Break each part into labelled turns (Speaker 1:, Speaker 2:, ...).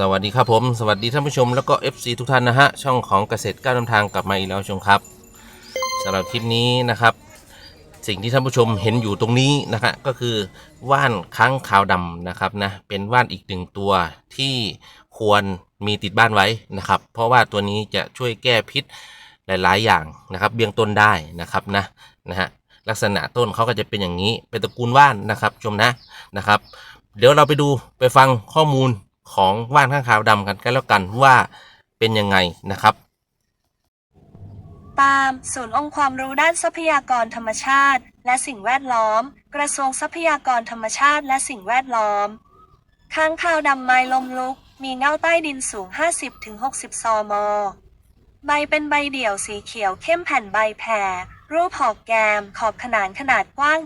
Speaker 1: สวัสดีครับผม สวัสดีท่านผู้ชมแล้วก็ FC ทุกท่านนะฮะ ช่องของเกษตรก้าวนำทางกลับมาอีกแล้วชมครับสำหรับคลิปนี้นะครับ สิ่งที่ท่านผู้ชมเห็นอยู่ตรงนี้นะฮะก็คือว่านค้างคาวดำนะครับนะเป็นว่านอีกหนึ่งตัวที่ควรมีติดบ้านไว้นะครับ เพราะว่าตัวนี้จะช่วยแก้พิษหลาย ๆ อย่างนะครับ เบี้ยงต้นได้นะครับนะนะฮะลักษณะต้นเขาก็จะเป็นอย่างนี้เป็นตระกูลว่านนะครับชมนะนะครับ เดี๋ยวเราไปดูไปฟังข้อมูล ของว่านข้างขาวดำกันกันแล้วกันว่าเป็นยังไงนะครับ
Speaker 2: ปาม ศูนย์องค์ความรู้ด้านทรัพยากรธรรมชาติ และสิ่งแวดล้อม กระทรวงทรัพยากรธรรมชาติและสิ่งแวดล้อมค้างคาวดำไม้ลมลุก มีเงาใต้ดินสูง 50-60 ซม ใบเป็นใบเดี่ยวสีเขียวเข้มแผ่นใบแผ่ รูปหอกแกม ขอบขนานขนาดกว้าง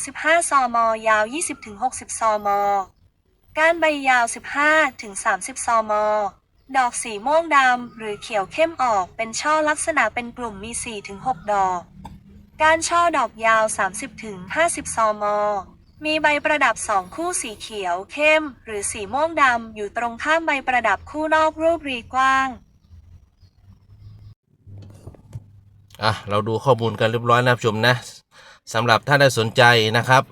Speaker 2: 7-15 ซม ยาว 20-60 ซม ก้านใบยาว 15-30 ซม ดอกสีม่วงดำหรือเขียวเข้มออกเป็นช่อลักษณะเป็นกลุ่มมี 4-6 ดอก ก้านช่อดอกยาว 30-50 ซม มีใบประดับสองคู่สีเขียวเข้ม หรือสีม่วงดำอยู่ตรงข้ามใบประดับคู่นอกรูปรีกว้าง
Speaker 1: อะเราดูข้อมูลกันเรียบร้อยนะผู้ชมนะสำหรับถ้าได้สนใจนะครับ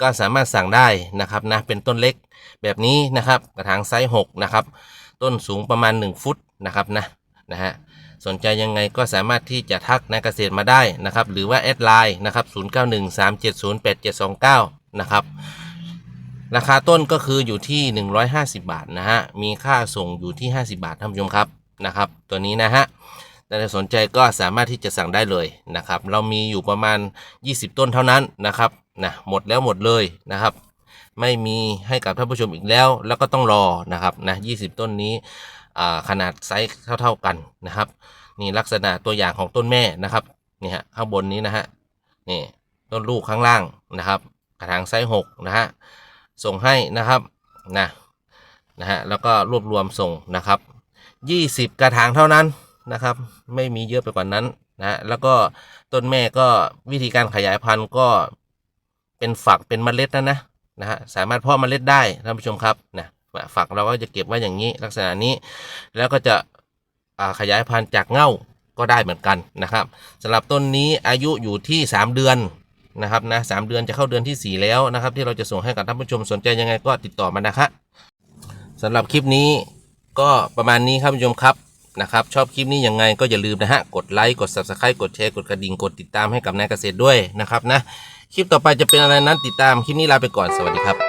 Speaker 1: ก็สามารถสั่งได้นะครับนะเป็นต้นเล็กแบบนี้นะครับ กระถางไซส์6นะครับต้นสูงประมาณ 1 ฟุตนะครับนะนะฮะสนใจยังไงก็สามารถที่จะทักนักเกษตรมาได้นะครับ หรือว่าแอดไลน์นะครับ0913708729นะครับราคาต้นก็คืออยู่ที่ 150 บาทนะฮะมีค่าส่งอยู่ที่ 50 บาทท่านผู้ชมครับนะครับ ตัวนี้นะฮะถ้าสนใจก็สามารถที่จะสั่งได้เลยนะครับ เรามีอยู่ประมาณ 20 ต้นเท่านั้นนะครับ นะหมดแล้วหมดเลยนะครับ ไม่มีให้กับท่านผู้ชมอีกแล้ว แล้วก็ต้องรอนะครับนะ20ต้นนี้ขนาดไซส์เท่า ๆกันนะครับนี่ลักษณะตัวอย่างของต้นแม่นะครับนี่ฮะข้างบนนี้นะฮะนี่ต้นลูกข้างล่างนะครับ กระถางไซส์6นะฮะส่งให้นะครับนะนะฮะแล้วก็รวบรวมส่งนะครับ 20 กระถางเท่านั้นนะครับ ไม่มีเยอะไปกว่านั้นนะแล้วก็ต้นแม่ก็วิธีการขยายพันธุ์ก็ เป็นฝักเป็นเมล็ดนะนะนะฮะสามารถเพาะเมล็ดได้ท่านผู้ชมครับนะฝักเราก็จะเก็บไว้อย่างนี้ลักษณะนี้ แล้วก็จะขยายพันธุ์จากเง่าก็ได้เหมือนกันนะครับสำหรับต้นนี้อายุอยู่ที่ 3 เดือนนะครับนะสามเดือนจะเข้าเดือนที่ 4 แล้วนะครับ ที่เราจะส่งให้กับท่านผู้ชมสนใจยังไงก็ติดต่อมานะครับสำหรับคลิปนี้ก็ประมาณนี้ครับผู้ชมครับนะครับ ชอบคลิปนี้ยังไงก็อย่าลืมนะฮะกดไลค์กด subscribe กดแชร์กดกระดิ่งกดติดตามให้กับนายเกษตรด้วยนะครับนะ คลิปต่อไปจะเป็นอะไรนั้นติดตามคลิปนี้ลาไปก่อนสวัสดีครับ